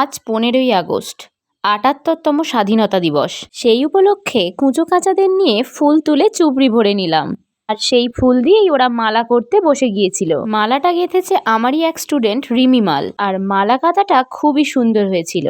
আজ পনেরোই আগস্ট, আটাত্তরতম স্বাধীনতা দিবস। সেই উপলক্ষে কুঁচো কাঁচাদের নিয়ে ফুল তুলে চুবড়ি ভরে নিলাম। আর সেই ফুল দিয়েই ওরা মালা করতে বসে গিয়েছিল। মালাটা গেঁথেছে আমারই এক স্টুডেন্ট রিমি মাল। আর মালা কাঁথাটা খুবই সুন্দর হয়েছিল।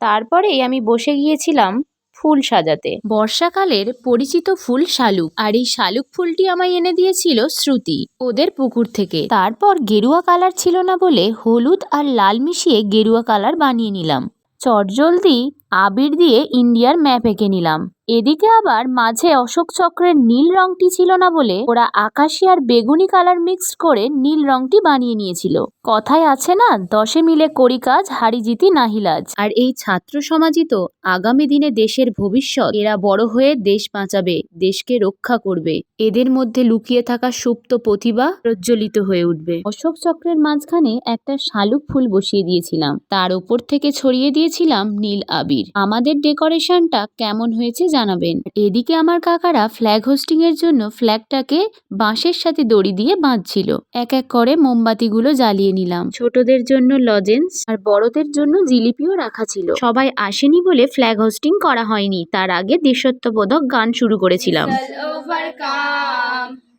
তারপরেই আমি বসে গিয়েছিলাম ফুল সাজাতে। বর্ষাকালের পরিচিত ফুল শালুক। আর এই শালুক ফুলটি আমায় এনে দিয়েছিল শ্রুতি, ওদের পুকুর থেকে। তারপর গেরুয়া কালার ছিল না বলে হলুদ আর লাল মিশিয়ে গেরুয়া কালার বানিয়ে নিলাম। চটজলদি আবির দিয়ে ইন্ডিয়ার ম্যাপ এঁকে নিলাম। এদিকে আবার মাঝে অশোক চক্রের নীল রংটি ছিল না বলে ওরা আকাশি আর বেগুনি কালার মিক্সড করে নীল রংটি বানিয়ে নিয়েছিল। কথায় আছে না, দশে মিলে করি কাজ, হারি জিতি নাহিলাজ আর এই ছাত্র সমাজই তো আগামী দিনে দেশের ভবিষ্যৎ। এরা বড় হয়ে দেশ বাঁচাবে, দেশকে রক্ষা করবে। এদের মধ্যে লুকিয়ে থাকা সুপ্ত প্রতিভা প্রজ্বলিত হয়ে উঠবে। অশোক চক্রের মাঝখানে একটা শালুক ফুল বসিয়ে দিয়েছিলাম। তার ওপর থেকে ছড়িয়ে দিয়েছিলাম নীল আবির। আমাদের ডেকোরেশনটা কেমন হয়েছে জানাবেন এদিকে আমার কাকারা ফ্ল্যাগ হোস্টিং এর জন্য ফ্ল্যাগটাকে বাঁশের সাথে দড়ি দিয়ে বাঁধছিল এক এক করে মোমবাতিগুলো জ্বালিয়ে নিলাম ছোটদের জন্য লজেন্স আর বড়দের জন্য জিলিপিও রাখা ছিল সবাই আসেনি বলে ফ্ল্যাগ হোস্টিং করা হয়নি তার আগে দেশত্ববোধক গান শুরু করেছিলাম.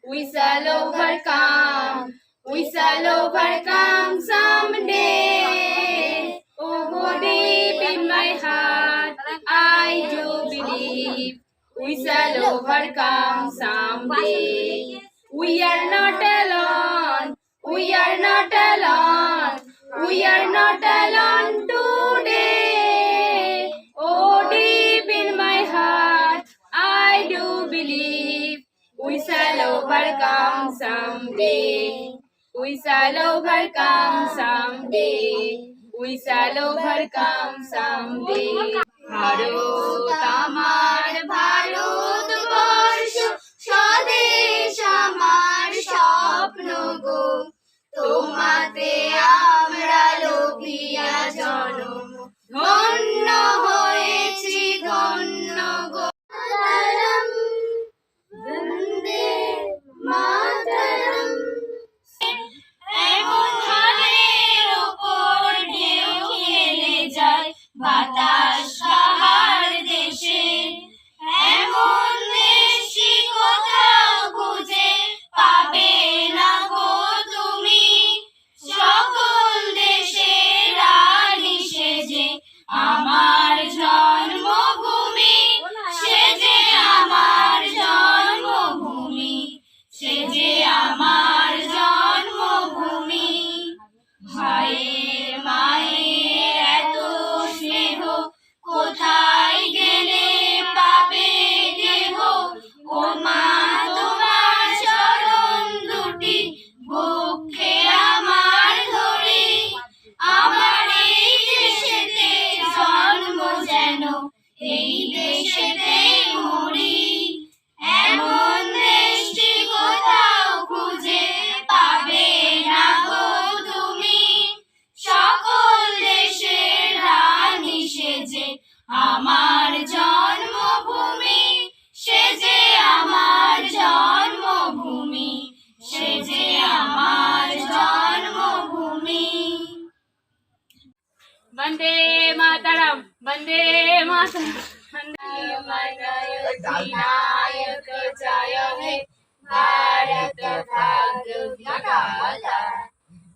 We shall overcome. We shall overcome someday. shall overcome someday. We are not alone. We are not alone. We are not alone today. Oh, deep in my heart, I do believe we shall overcome someday. We shall overcome someday. We shall overcome someday. Harut Amar. বাতাস। वंदे मातरम वंदे मातरम नायक जय हे भारत भाग्य विकाला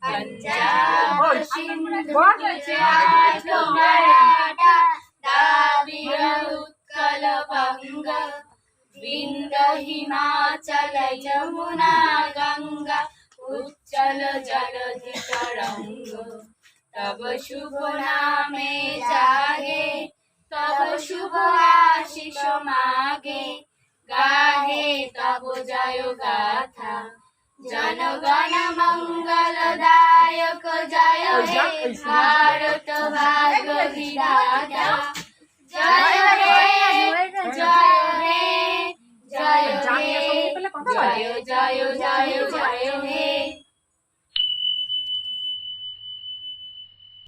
पंजाब सिंधु उत्कल बंग विंद हिमाचल यमुना गंगा उच्चल जल तब शुभ नामे जागे तब शुभ आशीष मागे गाहे तब जय गाथा জনগণ মঙ্গলদায়ক জয় হে ভারত ভাগ্য বিধাতা জয় হে জয় হে জয় হে জয় জয়